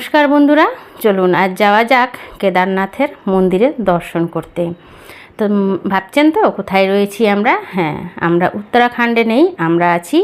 নমস্কার বন্ধুরা, চলুন আজ যাওয়া যাক কেদারনাথের মন্দিরে দর্শন করতে। তো ভাবছেন তো কোথায় রয়েছি আমরা? হ্যাঁ আমরা উত্তরাখণ্ডে নেই, আমরা আছি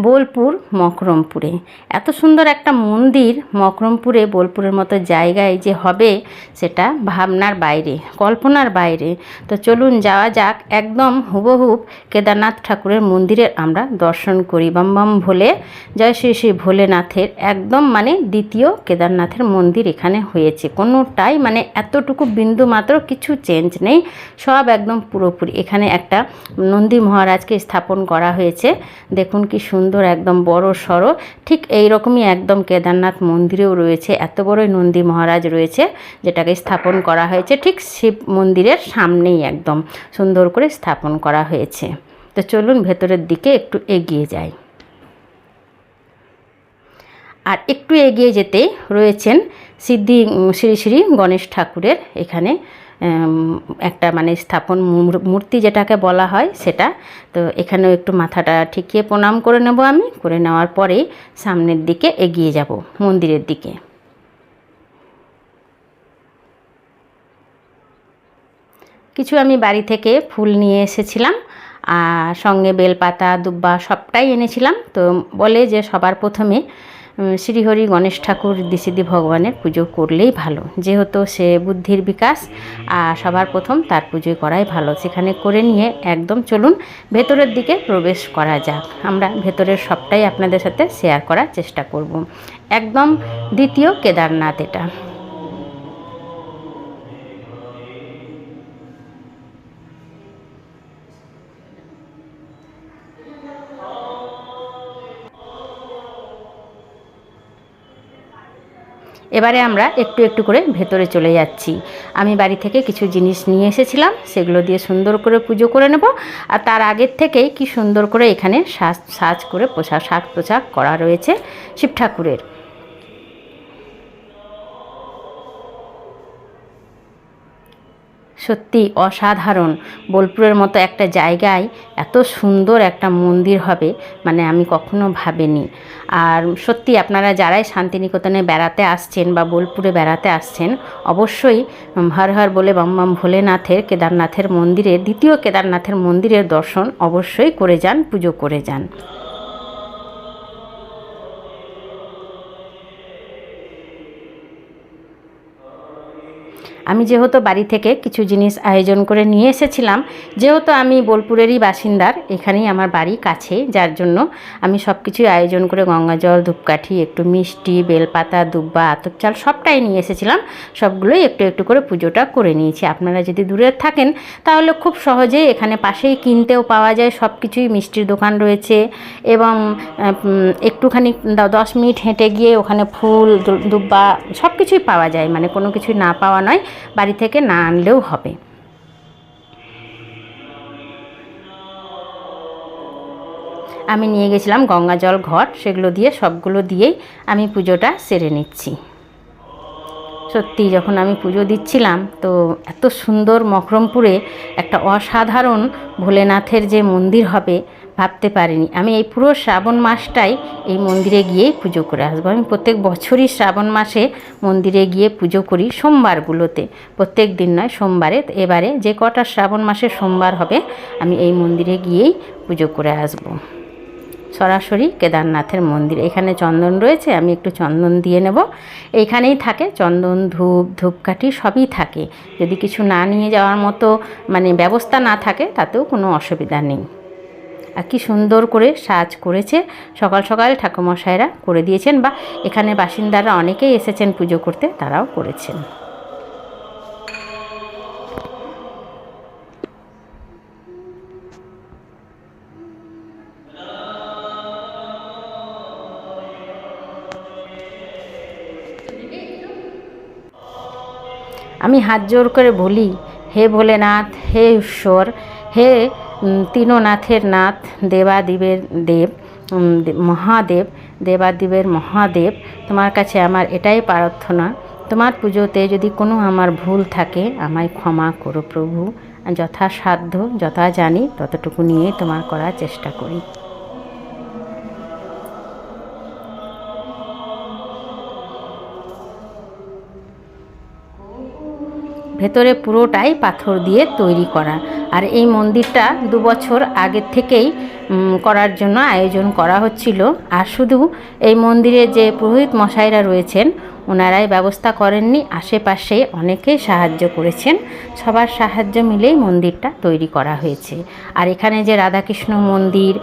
বোলপুর, মকরমপুরে। এত সুন্দর একটা মন্দির মকরমপুরে, বোলপুরের মতো জায়গায় যে হবে সেটা ভাবনার বাইরে, কল্পনার বাইরে। তো চলুন যাওয়া যাক, একদম হুবহুব কেদারনাথ ঠাকুরের মন্দিরের আমরা দর্শন করি। বাম বাম ভোলে, জয় শ্রী শ্রী ভোলেনাথের একদম মানে দ্বিতীয় কেদারনাথের মন্দির এখানে হয়েছে। কোনোটাই মানে এতটুকু বিন্দু মাত্র কিছু চেঞ্জ নেই, সব একদম পুরোপুরি। এখানে একটা নন্দী মহারাজকে স্থাপন করা হয়েছে। দেখুন কি সুন্দর একদম বড় সড়ো ঠিক এই রকমই একদম কেদারনাথ মন্দিরেও রয়েছে। এত বড়ই নন্দী মহারাজ রয়েছে, যেটাকে স্থাপন করা হয়েছে। ঠিক শিব মন্দিরের সামনেই একদম সুন্দর করে স্থাপন করা হয়েছে। তো চলুন ভেতরের দিকে একটু এগিয়ে যাই। আর একটু এগিয়ে যেতে রয়েছেন সিদ্ধি শ্রী শ্রী গণেশ ঠাকুরের এখানে একটা মানে স্থাপন মূর্তি যেটাকে বলা হয় সেটা। তো এখানেও একটু মাথাটা ঠিকিয়ে প্রণাম করে নেব আমি। করে নেওয়ার পরেই সামনের দিকে এগিয়ে যাব, মন্দিরের দিকে। কিছু আমি বাড়ি থেকে ফুল নিয়ে এসেছিলাম, আর সঙ্গে বেলপাতা, দুব্বা সবটাই এনেছিলাম। তো বলে যে সবার প্রথমে শ্রীহরি গণেশ ঠাকুর দিশিদি ভগবানের পুজো করলেই ভালো। যেহেতু সে বুদ্ধির বিকাশ, আর সবার প্রথম তার পুজো করাই ভালো। সেখানে করে নিয়ে একদম চলুন ভেতরের দিকে প্রবেশ করা যাক। আমরা ভেতরের সবটাই আপনাদের সাথে শেয়ার করার চেষ্টা করব। একদম দ্বিতীয় কেদারনাথ এটা। এবারে আমরা একটু একটু করে ভেতরে চলে যাচ্ছি। আমি বাড়ি থেকে কিছু জিনিস নিয়ে এসেছিলাম, সেগুলো দিয়ে সুন্দর করে পুজো করে নেব। আর তার আগের থেকেই কি সুন্দর করে এখানে সাজ সাজ করে পোশাক, শাক পোশাক করা রয়েছে শিব ঠাকুরের সত্যি অসাধারণ। বোলপুরের মতো একটা জায়গায় এত সুন্দর একটা মন্দির হবে মানে আমি কখনো ভাবিনি। আর সত্যি আপনারা যারাই শান্তিনিকেতনে বেড়াতে আসছেন বা বোলপুরে বেড়াতে আসছেন, অবশ্যই হর হর বলে বাম বাম ভোলেনাথের কেদারনাথের মন্দিরের দ্বিতীয় কেদারনাথের মন্দিরের দর্শন অবশ্যই করে যান, পুজো করে যান। আমি যেহেতু বাড়ি থেকে কিছু জিনিস আয়োজন করে নিয়ে এসেছিলাম, যেহেতু আমি বোলপুরেরই বাসিন্দার, এখানেই আমার বাড়ি কাছে, যার জন্য আমি সব কিছুই আয়োজন করে গঙ্গা জল, ধূপকাঠি, একটু মিষ্টি, বেলপাতা, দুব্বা, আতপ চাল সবটাই নিয়ে এসেছিলাম। সবগুলোই একটু একটু করে পুজোটা করে নিয়েছি। আপনারা যদি দূরে থাকেন, তাহলে খুব সহজেই এখানে পাশেই কিনতেও পাওয়া যায়। সব কিছুই মিষ্টির দোকান রয়েছে এবং একটুখানি দশ মিনিট হেঁটে গিয়ে ওখানে ফুল দুব্বা সব কিছুই পাওয়া যায়। মানে কোনো কিছুই না পাওয়া নয়। বাড়ি থেকে না আনলেও হবে। আমি নিয়ে গেছিলাম গঙ্গা জল ঘট, সেগুলো দিয়ে সবগুলো দিয়েই আমি পুজোটা সেরে নিচ্ছি। সত্যি যখন আমি পুজো দিচ্ছিলাম, তো এত সুন্দর মকরমপুরে একটা অসাধারণ ভোলেনাথের যে মন্দির হবে ভাবতে পারিনি। আমি এই পুরো শ্রাবণ মাসটাই এই মন্দিরে গিয়েই পুজো করে আসব। আমি প্রত্যেক বছরই শ্রাবণ মাসে মন্দিরে গিয়ে পুজো করি সোমবারগুলোতে। প্রত্যেক দিন নয়, সোমবারে। এবারে যে কটা শ্রাবণ মাসে সোমবার হবে, আমি এই মন্দিরে গিয়েই পুজো করে আসব। সরাসরি কেদারনাথের মন্দির। এখানে চন্দন রয়েছে, আমি একটু চন্দন দিয়ে নেব। এইখানেই থাকে, চন্দন, ধূপ, ধূপকাঠি সবই থাকে। যদি কিছু না নিয়ে যাওয়ার মতো মানে ব্যবস্থা না থাকে, তাতেও কোনো অসুবিধা নেই। আর কি সুন্দর করে সাজ করেছে। সকাল সকাল ঠাকুমশাইরা করে দিয়েছেন, বা এখানে বাসিন্দারা অনেকেই এসেছেন পুজো করতে, তারাও করেছেন। আমি হাত জোর করে বলি, হে ভোলেনাথ, হে ঈশ্বর, হে তিনোনাথের নাথ, দেবাদিবের দেব মহাদেব, দেবাদিবের মহাদেব, তোমার কাছে আমার এটাই প্রার্থনা। তোমার পুজোতে যদি কোনো আমার ভুল থাকে, আমায় ক্ষমা করো প্রভু। যথাসাধ্য যথা জানি ততটুকু নিয়ে তোমার করার চেষ্টা করি। ভেতরে পুরোটাই পাথর দিয়ে তৈরি করা। আর এই মন্দিরটা দু বছর আগের থেকেই করার জন্য আয়োজন করা হচ্ছিল। আর শুধু এই মন্দিরে যে পুরোহিত মশাইরা রয়েছেন ওনারাই ব্যবস্থা করেননি, আশেপাশে অনেকেই সাহায্য করেছেন। সবার সাহায্য মিলেই মন্দিরটা তৈরি করা হয়েছে। আর এখানে যে রাধাকৃষ্ণ মন্দির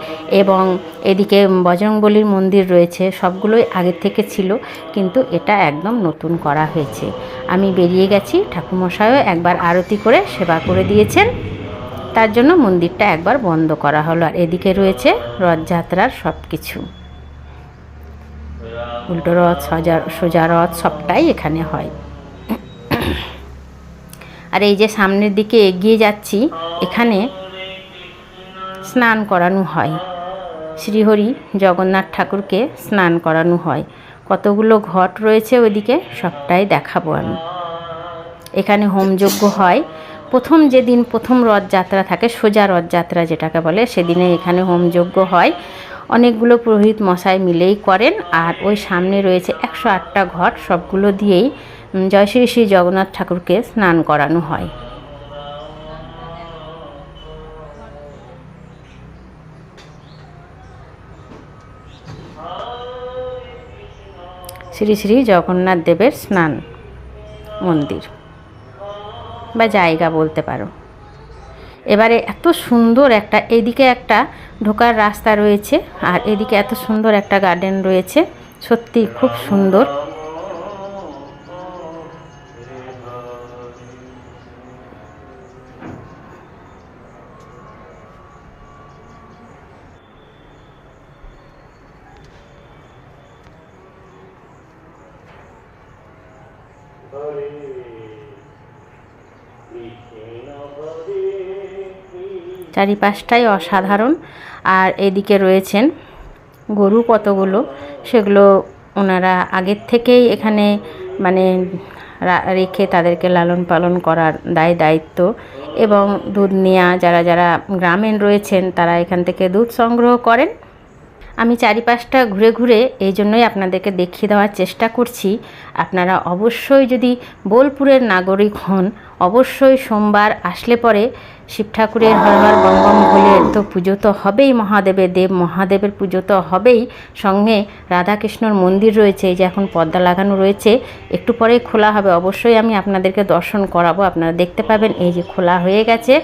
এবং এদিকে বজরংবলীর মন্দির রয়েছে, সবগুলোই আগের থেকে ছিল, কিন্তু এটা একদম নতুন করা হয়েছে। আমি বেরিয়ে গেছি ঠাকুমশাইও একবার আরতি করে সেবা করে দিয়েছেন। তার জন্য মন্দিরটা একবার বন্ধ করা হলো আর এদিকে রয়েছে রথযাত্রার সব কিছু উল্টো রথ, সজা, সোজা রথ সবটাই এখানে হয়। আর এই যে সামনের দিকে এগিয়ে যাচ্ছি, এখানে স্নান করানো হয়। শ্রীহরি জগন্নাথ ঠাকুরকে স্নান করানো হয়। কতগুলো ঘট রয়েছে ওইদিকে সবটাই দেখাবো আমি। এখানে হোমযজ্ঞ হয়। প্রথম যেদিন প্রথম রথযাত্রা থাকে, সোজা রথযাত্রা যেটাকে বলে, সেদিনে এখানে হোমযজ্ঞ হয়। অনেকগুলো পুরোহিত মশাই মিলেই করেন আর ওই সামনে রয়েছে একশো আটটা ঘট, সবগুলো দিয়েই জয় শ্রী শ্রী জগন্নাথ ঠাকুরকে স্নান করানো হয়। শ্রী শ্রী জগন্নাথ দেবের স্নান মন্দির। বা জায়গা বলতে পারো। এবারে এত সুন্দর একটা, এদিকে একটা ঢোকার রাস্তা রয়েছে আর এদিকে এত সুন্দর একটা গার্ডেন রয়েছে। সত্যি খুব সুন্দর। চারিপাশটাই অসাধারণ। আর এদিকে রয়েছেন গরু কতগুলো, সেগুলো ওনারা আগের থেকেই এখানে মানে রেখে তাদেরকে লালন পালন করার দায় দায়িত্ব এবং দুধ নেওয়া যারা যারা গ্রামীণ রয়েছেন তারা এখান থেকে দুধ সংগ্রহ করেন। আমি চারিপাশটা ঘুরে ঘুরে এই জন্যই আপনাদেরকে দেখিয়ে দেওয়ার চেষ্টা করছি। আপনারা অবশ্যই যদি বোলপুরের নাগরিক হন অবশ্যই সোমবার আসলে পরে শিব ঠাকুরের হর হর বম বম বলে তো পুজো তো হবেই মহাদেবের, দেব মহাদেবের পুজো তো হবেই। সঙ্গে রাধাকৃষ্ণর মন্দির রয়েছে, এই যে এখন পর্দা লাগানো রয়েছে, একটু পরে খোলা হবে। অবশ্যই আমি আপনাদেরকে দর্শন করাবো। আপনারা দেখতে পাবেন এই যে খোলা হয়ে গেছে।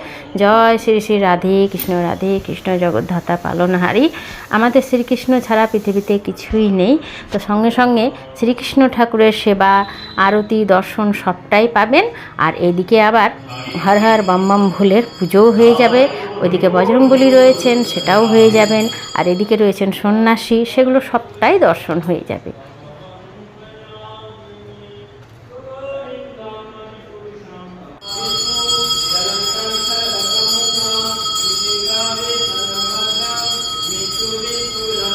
জয় শ্রী শ্রী রাধে কৃষ্ণ রাধে কৃষ্ণ, জগদ্ধাতা পালনহারি। আমাদের শ্রীকৃষ্ণ ছাড়া পৃথিবীতে কিছুই নেই। তো সঙ্গে সঙ্গে শ্রীকৃষ্ণ ঠাকুরের সেবা, আরতি, দর্শন সবটাই পাবেন। আর এদিকে আবার হর হর বাম বাম ভুলের পুজোও হয়ে যাবে। ওইদিকে বজরংবলী রয়েছেন, সেটাও হয়ে যাবেন। আর এদিকে রয়েছেন সন্ন্যাসী, সেগুলো সবটাই দর্শন হয়ে যাবে।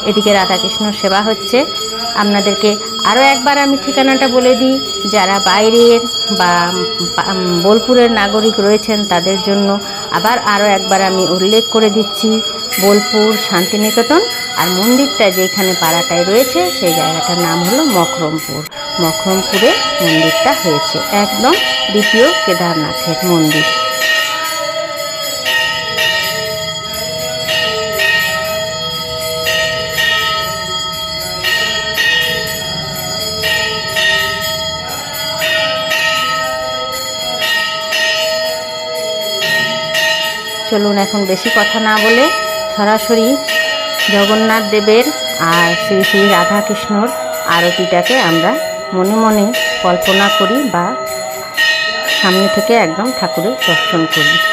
এদিকে রাধাকৃষ্ণ সেবা হচ্ছে। আপনাদেরকে আরও একবার আমি ঠিকানাটা বলে দিই। যারা বাইরের বা বোলপুরের নাগরিক রয়েছেন, তাদের জন্য আবার আরও একবার আমি উল্লেখ করে দিচ্ছি। বোলপুর, শান্তিনিকেতন আর মন্দিরটা যেখানে পাড়াটায় রয়েছে, সেই জায়গাটার নাম হলো মকরমপুর মকরমপুরে মন্দিরটা হয়েছে। একদম দ্বিতীয় কেদারনাথের মন্দির। চলুন এখন বেশি কথা না বলে সরাসরি জগন্নাথ দেবের আর শ্রী শ্রী রাধাকৃষ্ণর আরতিটাকে আমরা মনে মনে কল্পনা করি বা সামনে থেকে একদম ঠাকুরের দর্শন করি।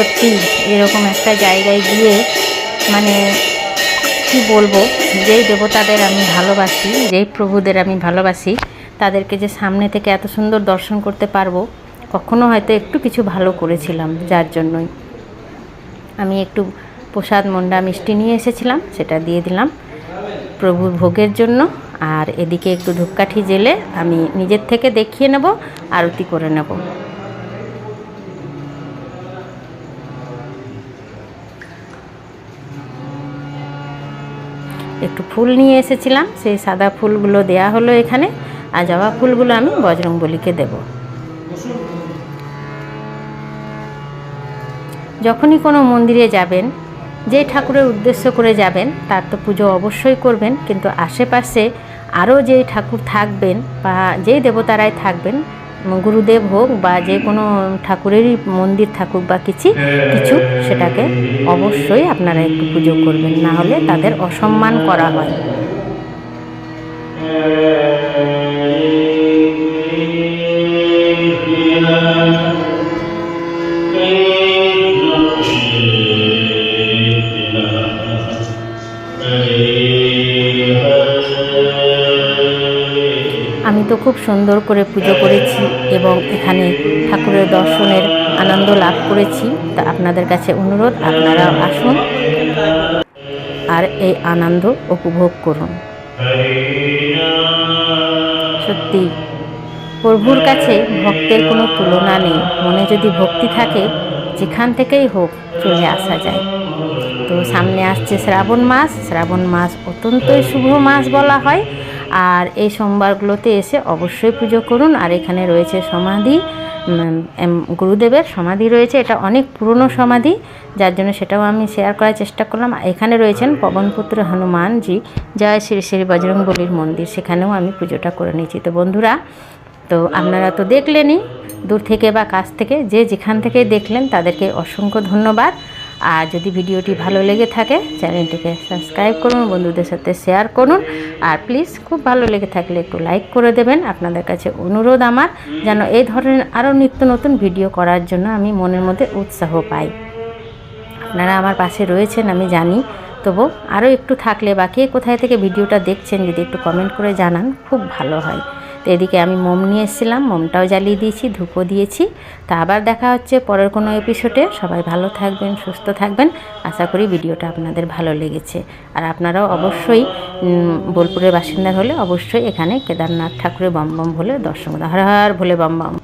সত্যি এরকম একটা জায়গায় গিয়ে মানে কি বলব, যেই দেবতাদের আমি ভালোবাসি, যেই প্রভুদের আমি ভালোবাসি, তাদেরকে যে সামনে থেকে এত সুন্দর দর্শন করতে পারব, কখনো হয়তো একটু কিছু ভালো করেছিলাম যার জন্যই। আমি একটু প্রসাদ মন্ডা মিষ্টি নিয়ে এসেছিলাম, সেটা দিয়ে দিলাম প্রভুর ভোগের জন্য। আর এদিকে একটু ধূপকাঠি জেলে আমি নিজের থেকে দেখিয়ে নেব, আরতি করে নেব। একটু ফুল নিয়ে এসেছিলাম, সেই সাদা ফুলগুলো দেয়া হলো এখানে, আর জবা ফুলগুলো আমি বজরংবলীকে দেব। যখনই কোনো মন্দিরে যাবেন, যে ঠাকুরের উদ্দেশ্য করে যাবেন, তার তো পুজো অবশ্যই করবেন, কিন্তু আশেপাশে আরও যে ঠাকুর থাকবেন বা যেই দেবতারাই থাকবেন গুরুদেব হোক বা যে কোনো ঠাকুরেরই মন্দির থাকুক বা কিছু কিছু, সেটাকে অবশ্যই আপনারা একটু পুজো করবেন। না হলে তাদের অসম্মান করা হয়। সুন্দর করে পুজো করেছি এবং এখানে ঠাকুরের দর্শনের আনন্দ লাভ করেছি। তা আপনাদের কাছে অনুরোধ, আপনারাও আসুন আর এই আনন্দ উপভোগ করুন। সত্যি, প্রভুর কাছে ভক্তের কোনো তুলনা নেই। মনে যদি ভক্তি থাকে, যেখান থেকেই হোক চলে আসা যায়। তো সামনে আসছে শ্রাবণ মাস। শ্রাবণ মাস অত্যন্তই শুভ মাস বলা হয়। আর এই সোমবারগুলোতে এসে অবশ্যই পুজো করুন। আর এখানে রয়েছে সমাধি গুরুদেবের সমাধি রয়েছে। এটা অনেক পুরনো সমাধি, যার জন্য সেটাও আমি শেয়ার করার চেষ্টা করলাম। এখানে রয়েছেন পবনপুত্র হনুমানজি, জয় শ্রী শ্রী বজরংবলীর মন্দির। সেখানেও আমি পুজোটা করে নিয়েছি। তো বন্ধুরা, তো আপনারা তো দেখলেনই, দূর থেকে বা কাছ থেকে, যে যেখান থেকে দেখলেন, তাদেরকে অসংখ্য ধন্যবাদ। আর যদি ভিডিওটি ভালো লেগে থাকে, চ্যানেলটিকে সাবস্ক্রাইব করুন, বন্ধুদের সাথে শেয়ার করুন। আর প্লিজ, খুব ভালো লেগে থাকলে একটু লাইক করে দেবেন। আপনাদের কাছে অনুরোধ আমার যেন এই ধরনের আরও নিত্য নতুন ভিডিও করার জন্য আমি মনের মধ্যে উৎসাহ পাই। আপনারা আমার পাশে রয়েছেন, আমি জানি। তবু আরও একটু থাকলে বা কে কোথায় থেকে ভিডিওটা দেখছেন, যদি একটু কমেন্ট করে জানান, খুব ভালো হয়। তো এদিকে আমি মোম নিয়ে এসেছিলাম, মোমটাও জ্বালিয়ে দিয়েছি, ধূপও দিয়েছি। তা আবার দেখা হচ্ছে পরের কোনো এপিসোডে সবাই ভালো থাকবেন, সুস্থ থাকবেন। আশা করি ভিডিওটা আপনাদের ভালো লেগেছে। আর আপনারাও অবশ্যই বোলপুরের বাসিন্দা হলে অবশ্যই এখানে কেদারনাথ ঠাকুরের বম বম ভোলে দর্শন। হর হর ভোলে বম বম।